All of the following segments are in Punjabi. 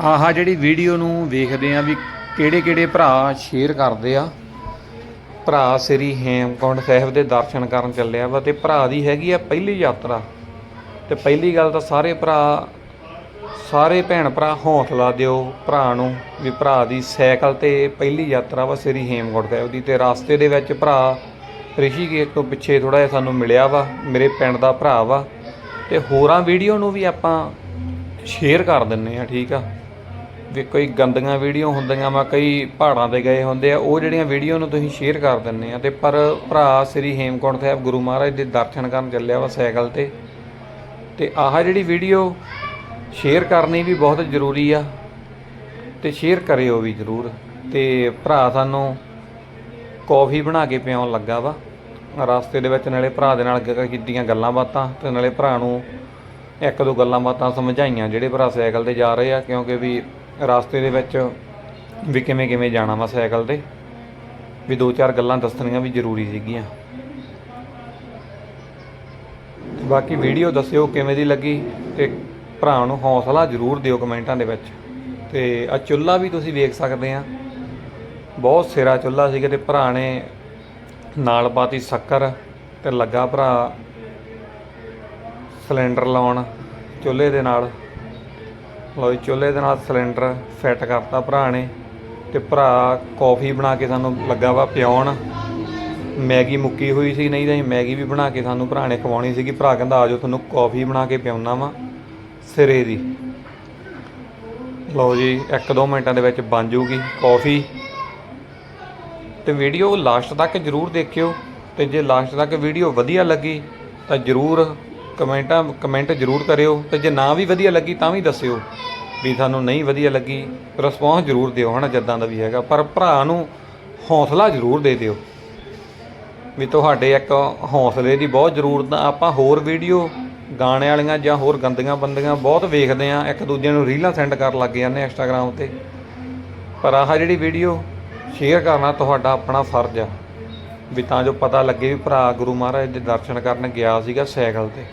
ਆਹ ਜਿਹੜੀ ਵੀਡੀਓ ਨੂੰ ਵੇਖਦੇ ਆ ਵੀ ਕਿਹੜੇ ਕਿਹੜੇ ਭਰਾ ਸ਼ੇਅਰ ਕਰਦੇ ਆ। ਭਰਾ ਸ੍ਰੀ ਹੇਮਕੁੰਟ ਸਾਹਿਬ ਦੇ ਦਰਸ਼ਨ ਕਰਨ ਚੱਲਿਆ ਵਾ ਤੇ ਭਰਾ ਦੀ ਹੈਗੀ ਆ ਪਹਿਲੀ ਯਾਤਰਾ। ਤੇ ਪਹਿਲੀ ਗੱਲ ਤਾਂ ਸਾਰੇ ਭਰਾ, ਸਾਰੇ ਭੈਣ ਭਰਾ ਹੌਸਲਾ ਦਿਓ ਭਰਾ ਨੂੰ ਵੀ ਭਰਾ ਦੀ ਸਾਈਕਲ ਤੇ ਪਹਿਲੀ ਯਾਤਰਾ ਵਾ ਸ੍ਰੀ ਹੇਮਕੁੰਟ ਸਾਹਿਬ ਦੀ। ਤੇ ਰਸਤੇ ਦੇ ਵਿੱਚ ਭਰਾ ਰਿਸ਼ੀਕੇਸ਼ ਤੋਂ ਪਿੱਛੇ ਥੋੜਾ ਜਿਹਾ ਸਾਨੂੰ ਮਿਲਿਆ ਵਾ, ਮੇਰੇ ਪਿੰਡ ਦਾ ਭਰਾ ਵਾ। ਤੇ ਹੋਰਾਂ ਵੀਡੀਓ ਨੂੰ ਵੀ ਆਪਾਂ ਸ਼ੇਅਰ ਕਰ ਦਿੰਨੇ ਆ, ਠੀਕ ਆ। ਵੀ ਕੋਈ ਗੰਦੀਆਂ ਵੀਡੀਓ ਹੁੰਦੀਆਂ ਵਾ, ਕਈ ਪਹਾੜਾਂ ਤੇ ਗਏ ਹੁੰਦੇ ਆ, ਉਹ ਜਿਹੜੀਆਂ ਵੀਡੀਓ ਨੂੰ ਤੁਸੀਂ ਸ਼ੇਅਰ ਕਰ ਦਿੰਨੇ ਆ ਤੇ ਪਰ ਭਰਾ ਸ੍ਰੀ ਹੇਮਕੁੰਟ ਸਾਹਿਬ ਗੁਰੂ ਮਹਾਰਾਜ ਦੇ ਦਰਸ਼ਨ ਕਰਨ ਚੱਲਿਆ ਵਾ ਸਾਈਕਲ ਤੇ। ਤੇ ਆਹ ਜਿਹੜੀ ਵੀਡੀਓ ਸ਼ੇਅਰ ਕਰਨੀ ਵੀ ਬਹੁਤ ਜ਼ਰੂਰੀ ਆ ਤੇ ਸ਼ੇਅਰ ਕਰਿਓ ਵੀ ਜ਼ਰੂਰ। ਤੇ ਭਰਾ ਸਾਨੂੰ ਕੌਫੀ ਬਣਾ ਕੇ ਪਿਆਉਣ ਲੱਗਾ ਵਾ। ਰਸਤੇ ਦੇ ਵਿੱਚ ਨਾਲੇ ਭਰਾ ਦੇ ਨਾਲ ਕੀਤੀਆਂ ਗੱਲਾਂ ਬਾਤਾਂ ਤੇ ਨਾਲੇ ਭਰਾ ਨੂੰ ਇੱਕ ਦੋ ਗੱਲਾਂ ਬਾਤਾਂ ਸਮਝਾਈਆਂ ਜਿਹੜੇ ਭਰਾ ਸਾਈਕਲ ਤੇ ਜਾ ਰਹੇ ਆ, ਕਿਉਂਕਿ ਵੀ ਰਸਤੇ ਦੇ ਵਿੱਚ ਵੀ ਕਿਵੇਂ ਕਿਵੇਂ ਜਾਣਾ ਵਾ ਸਾਈਕਲ ਤੇ, ਵੀ ਦੋ ਚਾਰ ਗੱਲਾਂ ਦੱਸਣੀਆਂ ਵੀ ਜ਼ਰੂਰੀ ਸੀਗੀਆਂ। ਬਾਕੀ ਵੀਡੀਓ ਦੱਸਿਓ ਕਿਵੇਂ ਦੀ ਲੱਗੀ ਤੇ ਭਰਾ ਨੂੰ ਹੌਸਲਾ ਜ਼ਰੂਰ ਦਿਓ ਕਮੈਂਟਾਂ ਦੇ ਵਿੱਚ। ਤੇ ਆ ਚੁੱਲ੍ਹਾ ਵੀ ਤੁਸੀਂ ਵੇਖ ਸਕਦੇ ਆ। ਬਹੁਤ ਸਿਰਾ ਚੁੱਲ੍ਹਾ ਸੀਗਾ ਤੇ ਭਰਾ ਨੇ ਨਾਲ ਪਾਤੀ ਸ਼ੱਕਰ ਤੇ ਲੱਗਾ ਭਰਾ ਸਿਲੰਡਰ ਲਾਉਣ ਚੁੱਲ੍ਹੇ ਦੇ ਨਾਲ। ਲਓ ਜੀ, ਚੁੱਲ੍ਹੇ ਦੇ ਨਾਲ ਸਿਲੰਡਰ ਫਿੱਟ ਕਰਤਾ ਭਰਾ ਨੇ ਤੇ ਭਰਾ ਕੌਫੀ ਬਣਾ ਕੇ ਸਾਨੂੰ ਲੱਗਾ ਵਾ ਪਿਆਉਣ। ਮੈਗੀ ਮੁੱਕੀ ਹੋਈ ਸੀ ਨਹੀਂ ਤਾਂ ਅਸੀਂ ਮੈਗੀ ਵੀ ਬਣਾ ਕੇ ਸਾਨੂੰ ਭਰਾ ਨੇ ਖਵਾਉਣੀ ਸੀਗੀ। ਭਰਾ ਕਹਿੰਦਾ ਆਜੋ ਤੁਹਾਨੂੰ ਕੌਫੀ ਬਣਾ ਕੇ ਪਿਆਉਣਾ ਵਾ ਸਿਰੇ ਦੀ। ਲਓ ਜੀ 1-2 ਮਿੰਟਾਂ ਦੇ ਵਿੱਚ ਬਣ ਜੂਗੀ ਕੌਫੀ ਤੇ ਵੀਡੀਓ ਲਾਸਟ ਤੱਕ ਜਰੂਰ ਦੇਖਿਓ ਤੇ ਜੇ ਲਾਸਟ ਤੱਕ ਵੀਡੀਓ ਵਧੀਆ ਲੱਗੀ ਤਾਂ ਜਰੂਰ ਕਮੈਂਟਾਂ, ਕਮੈਂਟ ਜਰੂਰ ਕਰਿਓ ਤੇ ਜੇ ਨਾ ਵੀ ਵਧੀਆ ਲੱਗੀ ਤਾਂ ਵੀ ਦੱਸਿਓ ਵੀ ਤੁਹਾਨੂੰ ਨਹੀਂ ਵਧੀਆ ਲੱਗੀ। ਰਿਸਪੌਂਸ ਜਰੂਰ ਦਿਓ ਹਨਾ, ਜਦਾਂ ਦਾ ਵੀ ਹੈਗਾ। ਪਰ ਭਰਾ ਨੂੰ ਹੌਸਲਾ ਜਰੂਰ ਦੇ ਦਿਓ ਵੀ ਤੁਹਾਡੇ ਇੱਕ ਹੌਸਲੇ ਦੀ ਬਹੁਤ ਜ਼ਰੂਰਤ ਆ। ਆਪਾਂ ਹੋਰ ਵੀਡੀਓ ਗਾਣੇ ਵਾਲੀਆਂ ਜਾਂ ਹੋਰ ਗੰਦੀਆਂ ਬੰਦੀਆਂ ਬਹੁਤ ਵੇਖਦੇ ਆ ਇੱਕ ਦੂਜੇ ਨੂੰ ਰੀਲਾਂ ਸੈਂਡ ਕਰਨ ਲੱਗ ਜਾਂਦੇ ਇੰਸਟਾਗ੍ਰam ਤੇ। ਪਰ ਆਹ ਜਿਹੜੀ ਵੀਡੀਓ ਸ਼ੇਅਰ ਕਰਨਾ ਤੁਹਾਡਾ ਆਪਣਾ ਫਰਜ਼ ਆ। ਵੀ ਤਾਂ ਜੋ ਪਤਾ ਲੱਗੇ ਵੀ ਭਰਾ ਗੁਰੂ ਮਹਾਰਾਜ ਦੇ ਦਰਸ਼ਨ ਕਰਨ ਗਿਆ ਸੀਗਾ ਸਾਈਕਲ ਤੇ।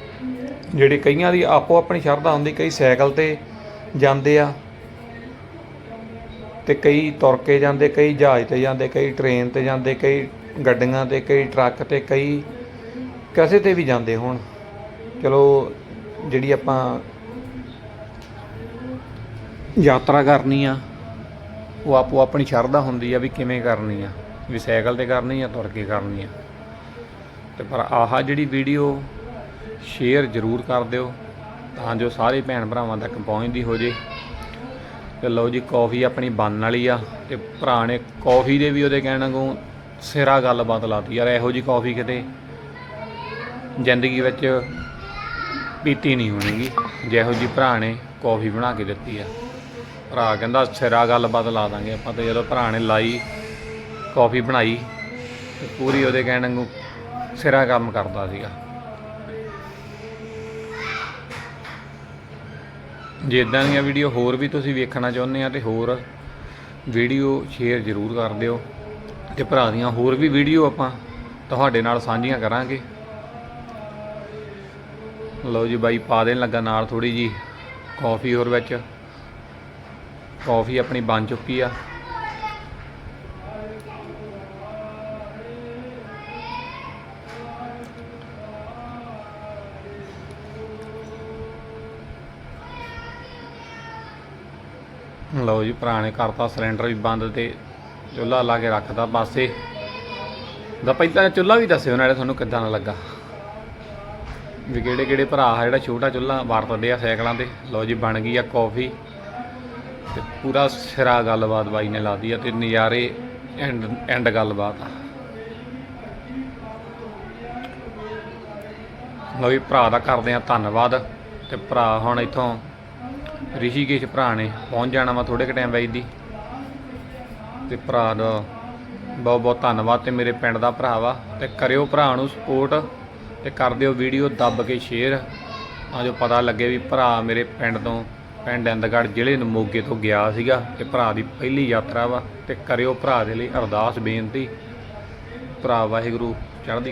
ਜਿਹੜੇ ਕਈਆਂ ਦੀ ਆਪੋ ਆਪਣੀ ਸ਼ਰਧਾ ਹੁੰਦੀ, ਕਈ ਸਾਈਕਲ ਤੇ ਜਾਂਦੇ ਆ ਤੇ ਕਈ ਤੁਰ ਕੇ ਜਾਂਦੇ, ਕਈ ਜਹਾਜ਼ ਤੇ ਜਾਂਦੇ, ਕਈ ਟ੍ਰੇਨ ਤੇ ਜਾਂਦੇ, ਕਈ ਗੱਡੀਆਂ ਤੇ, ਕਈ ਟਰੱਕ ਤੇ, ਕਈ ਕਿਸੇ ਤੇ ਵੀ ਜਾਂਦੇ ਹੋਣ। ਚਲੋ, ਜਿਹੜੀ ਆਪਾਂ ਯਾਤਰਾ ਕਰਨੀ ਆ, ਉਹ ਆਪੋ ਆਪਣੀ ਸ਼ਰਧਾ ਹੁੰਦੀ ਆ ਵੀ ਕਿਵੇਂ ਕਰਨੀ ਆ। ਵੀ ਸਾਈਕਲ ਤੇ ਕਰਨੀ ਆ, ਤੁਰ ਕੇ ਕਰਨੀ ਆ। ਤੇ ਪਰ ਆਹ ਜਿਹੜੀ ਵੀਡੀਓ ਸ਼ੇਅਰ ਜ਼ਰੂਰ ਕਰ ਦਿਓ ਤਾਂ ਜੋ ਸਾਰੇ ਭੈਣ ਭਰਾਵਾਂ ਤੱਕ ਪਹੁੰਚਦੀ ਹੋ ਜੇ। ਤੇ ਲਓ ਜੀ, ਕੌਫੀ ਆਪਣੀ ਬਣਨ ਵਾਲੀ ਆ ਤੇ ਭਰਾ ਨੇ ਕੌਫੀ ਦੇ ਵੀ ਉਹਦੇ ਕਹਿਣ ਨੂੰ ਸਿਰਾ ਗੱਲਬਾਤ ਲਾਤੀ। ਯਾਰ ਇਹੋ ਜੀ ਕੌਫੀ ਕਿਤੇ ਜ਼ਿੰਦਗੀ ਵਿੱਚ ਪੀਤੀ ਨਹੀਂ ਹੋਣੀਗੀ, ਜਿਹੋ ਜੀ ਭਰਾ ਨੇ ਕੌਫੀ ਬਣਾ ਕੇ ਦਿੱਤੀ ਆ। ਭਰਾ ਕਹਿੰਦਾ ਸਿਰਾ ਗੱਲਬਾਤ ਲਾ ਦਾਂਗੇ ਆਪਾਂ ਤੇ ਜਦੋਂ ਭਰਾ ਨੇ ਲਾਈ, ਕੌਫੀ ਬਣਾਈ ਤੇ ਪੂਰੀ ਉਹਦੇ ਕਹਿਣ ਨੂੰ ਸਿਰਾ ਕੰਮ ਕਰਦਾ ਸੀਗਾ। ਜੇ ਇਦਾਂ ਦੀਆਂ ਵੀਡੀਓ ਹੋਰ ਵੀ ਤੁਸੀਂ ਵੇਖਣਾ ਚਾਹੁੰਦੇ ਆ ਤੇ ਹੋਰ ਵੀਡੀਓ ਸ਼ੇਅਰ ਜ਼ਰੂਰ ਕਰ ਦਿਓ। ਤੇ ਭਰਾ ਦੀਆਂ ਹੋਰ ਵੀ ਵੀਡੀਓ ਆਪਾਂ ਤੁਹਾਡੇ ਨਾਲ ਸਾਂਝੀਆਂ ਕਰਾਂਗੇ। ਲਓ ਜੀ ਬਾਈ, ਪਾ ਦੇਣ ਲੱਗਾ ਨਾਲ ਥੋੜੀ ਜੀ ਕੌਫੀ ਹੋਰ ਵਿੱਚ। ਕੌਫੀ ਆਪਣੀ ਬਣ ਚੁੱਕੀ ਆ। ਲਓ ਜੀ ਭਰਾ ਨੇ ਕਰਤਾ ਸਿਲੰਡਰ ਵੀ ਬੰਦ ਤੇ ਚੁੱਲ੍ਹਾ ਲਾ ਕੇ ਰੱਖਦਾ ਪਾਸੇ ਦਾ ਪਹਿਲਾਂ ਚੁੱਲ੍ਹਾ ਵੀ ਦੱਸਿਓ ਨਾਲੇ ਤੁਹਾਨੂੰ ਕਿੱਦਾਂ ਦਾ ਲੱਗਾ। ਵੀ ਕਿਹੜੇ ਕਿਹੜੇ ਭਰਾ ਆ, ਜਿਹੜਾ ਛੋਟਾ ਚੁੱਲ੍ਹਾ ਵਰਤਦੇ ਆ ਸਾਈਕਲਾਂ ਤੇ। ਲਓ ਜੀ, ਬਣ ਗਈ ਆ ਕੌਫੀ। ਤੇ ਪੂਰਾ ਸਿਰਾ ਗੱਲਬਾਤ ਬਾਈ ਨੇ ਲਾਦੀ ਆ ਤੇ ਨਜ਼ਾਰੇ ਐਂਡ ਐਂਡ ਗੱਲਬਾਤ ਆ। ਲਓ ਜੀ, ਭਰਾ ਦਾ ਕਰਦੇ ਆ ਧੰਨਵਾਦ। ਤੇ ਭਰਾ ਹੁਣ ਇੱਥੋਂ ਰਿਸ਼ੀਕੇਸ਼ ਭਰਾ ਨੇ, ਪਹੁੰਚ ਜਾਣਾ ਵਾ ਥੋੜੇ ਕੁ ਟਾਈਮ ਬਾਈ ਦੀ ਤੇ ਭਰਾ ਦਾ ਬਹੁਤ ਬਹੁਤ ਧੰਨਵਾਦ ਤੇ ਮੇਰੇ ਪਿੰਡ ਦਾ ਭਰਾ ਵਾ। ਤੇ ਕਰਿਓ ਭਰਾ ਨੂੰ ਸਪੋਰਟ ਤੇ ਕਰ ਦਿਓ ਵੀਡੀਓ ਦੱਬ ਕੇ ਸ਼ੇਅਰ ਤਾਂ ਜੋ ਪਤਾ ਲੱਗੇ ਵੀ ਭਰਾ ਮੇਰੇ ਪਿੰਡ ਤੋਂ, ਪਿੰਡ ਇੰਦਗੜ੍ਹ ਜ਼ਿਲ੍ਹੇ ਨੂੰ ਮੋਗੇ ਤੋਂ ਗਿਆ ਸੀਗਾ ਤੇ ਭਰਾ ਦੀ ਪਹਿਲੀ ਯਾਤਰਾ ਵਾ। ਤੇ ਕਰਿਓ ਭਰਾ ਦੇ ਲਈ ਅਰਦਾਸ ਬੇਨਤੀ। ਭਰਾ ਵਾਹਿਗੁਰੂ ਚੜ੍ਹਦੀ ਕਲਾ